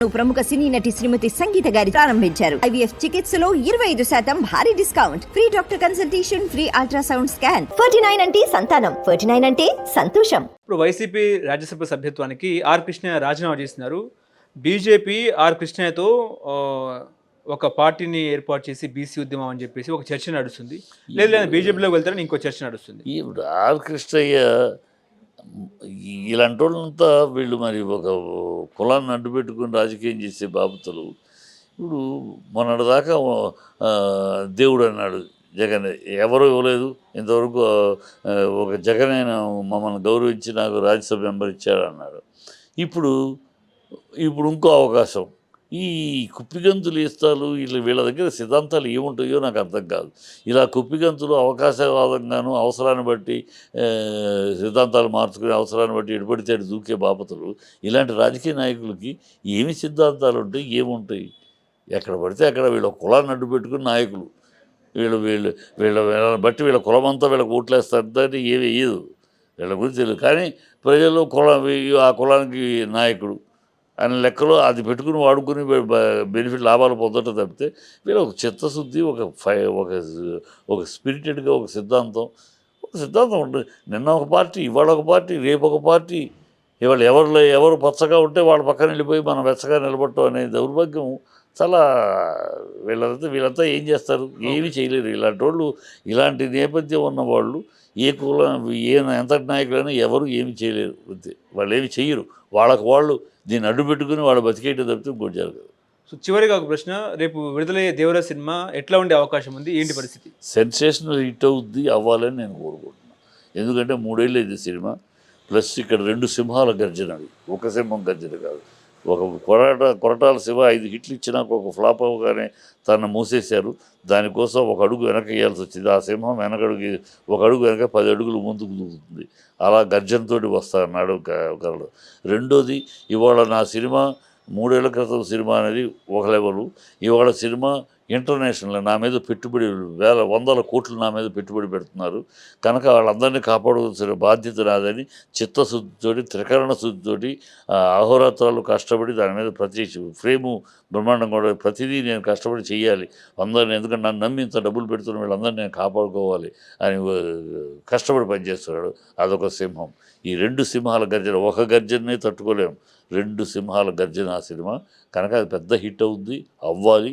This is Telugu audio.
ప్రముఖ సినీ నటి శ్రీమతి సంగీత గారి ప్రారంభించారు. ఐవీఎఫ్ చికిత్సలో ఇరవై ఐదు శాతం భారీ discount. Free doctor consultation free ultrasound scan. Ferty nine అంటే సంతానం. ఫర్టీ నైన్ అంటే సంతోషం. ఇప్పుడు వైసీపీ రాజ్యసభ సభ్యత్వానికి ఆర్ కృష్ణయ్య రాజీనామా చేస్తున్నారు బీజేపీ ఆర్ కృష్ణయ్యతో ఆ, ఒక పార్టీని ఏర్పాటు చేసి బీసీ ఉద్యమం అని చెప్పేసి ఒక చర్చ నడుస్తుంది. లేదు లేదా బీజేపీలోకి వెళ్తారని ఇంకో చర్చ నడుస్తుంది. ఇప్పుడు ఆర్ కృష్ణయ్య ఇలాంటి వాళ్ళంతా వీళ్ళు మరి ఒక కులాన్ని అడ్డుపెట్టుకుని రాజకీయం చేసే బాబతులు ఇప్పుడు మొన్నటిదాకా దేవుడు అన్నాడు జగన్ ఎవరు ఇవ్వలేదు. ఇంతవరకు ఒక జగన్ ఆయన మమ్మల్ని గౌరవించి నాకు రాజ్యసభ మెంబర్ ఇచ్చాడు అన్నాడు. ఇప్పుడు ఇప్పుడు ఇంకో అవకాశం. ఈ కుప్పిగంతులు ఇస్తాలు వీళ్ళు వీళ్ళ దగ్గర సిద్ధాంతాలు ఏముంటాయో నాకు అర్థం కాదు. ఇలా కుప్పిగంతులు అవకాశవాదంగాను అవసరాన్ని బట్టి సిద్ధాంతాలు మార్చుకునే అవసరాన్ని బట్టి ఎటుపడితే దూకే బాపతులు. ఇలాంటి రాజకీయ నాయకులకి ఏమి సిద్ధాంతాలు ఉంటాయి ఏముంటాయి? ఎక్కడ పడితే అక్కడ వీళ్ళ కులాన్ని అడ్డు పెట్టుకుని నాయకులు. వీళ్ళు వీళ్ళు వీళ్ళ వీళ్ళని బట్టి వీళ్ళ కులం అంతా వీళ్ళకి ఓట్లేస్తారు ఏమీ వేయదు వీళ్ళ గురించి తెలియదు. కానీ ప్రజల్లో కులం ఆ కులానికి నాయకుడు అనే లెక్కలో అది పెట్టుకుని వాడుకుని బె- బెనిఫిట్ లాభాలు పొందటం తప్పితే వీళ్ళు ఒక చిత్తశుద్ధి ఒక ఫై ఒక ఒక స్పిరిటెడ్గా ఒక సిద్ధాంతం ఒక సిద్ధాంతం ఉంటుంది నిన్న ఒక పార్టీ ఇవాళ ఒక పార్టీ రేపు ఒక పార్టీ ఇవాళ ఎవరు ఎవరు పచ్చగా ఉంటే వాళ్ళ పక్కన వెళ్ళిపోయి మనం వెచ్చగా నిలబడటం అనే దౌర్భాగ్యం చాలా వీళ్ళంతా వీళ్ళంతా ఏం చేస్తారు? ఏమీ చేయలేరు ఇలాంటి వాళ్ళు ఇలాంటి నేపథ్యం ఉన్న వాళ్ళు ఏ కులం ఏ ఎంతటి నాయకులైనా ఎవరు ఏమి చేయలేరు. అంతే. వాళ్ళు ఏమి చెయ్యరు. వాళ్ళకు వాళ్ళు దీన్ని అడ్డు పెట్టుకుని వాళ్ళు బతికేయటం తప్పితే ఇంకోటి జరగదు. సో చివరిగా ఒక ప్రశ్న. రేపు విడుదలయ్యే దేవర సినిమా ఎట్లా ఉండే అవకాశం ఉంది? ఏంటి పరిస్థితి? సెన్సేషనల్ హిట్ అవుద్ది అవ్వాలని నేను కోరుకుంటున్నాను ఎందుకంటే మూడేళ్ళు ఇది సినిమా. ప్లస్ ఇక్కడ రెండు సింహాల గర్జన ఒక సింహం గర్జన కాదు. ఒక కొరట కొరటాల శివ ఐదు హిట్లు ఇచ్చినాక ఒక ఫ్లాప్ అవ్వగానే తను మూసేశారు. దానికోసం ఒక అడుగు వెనక వేయాల్సి వచ్చింది. ఆ సింహం వెనకడుగు ఒక అడుగు వెనక పది అడుగులు ముందుకు దూకుతుంది. అలా గర్జనతో వస్తా అన్నాడు ఒకరు రెండోది ఇవాళ నా సినిమా మూడేళ్ళ క్రితం సినిమా అనేది ఒక లెవెలు. ఇవాళ సినిమా ఇంటర్నేషనల్ నా మీద పెట్టుబడి వేల వందల కోట్లు నా మీద పెట్టుబడి పెడుతున్నారు. కనుక వాళ్ళందరినీ కాపాడవలసిన బాధ్యత రాదని చిత్తశుద్ధితోటి త్రికరణ శుద్ధితోటి అహోరాత్రాలు కష్టపడి దాని మీద ప్రతి ఫ్రేము బ్రహ్మాండం కూడా ప్రతిదీ నేను కష్టపడి చేయాలి అందరిని ఎందుకంటే నన్ను నమ్మి ఇంత డబ్బులు పెడుతున్న వీళ్ళందరినీ నేను కాపాడుకోవాలి అని కష్టపడి పనిచేస్తున్నాడు అదొక సింహం. ఈ రెండు సింహాల గర్జన ఒక గర్జననే తట్టుకోలేము రెండు సింహాల గర్జన ఆ సినిమా. కనుక అది పెద్ద హిట్ అవుద్ది అవ్వాలి.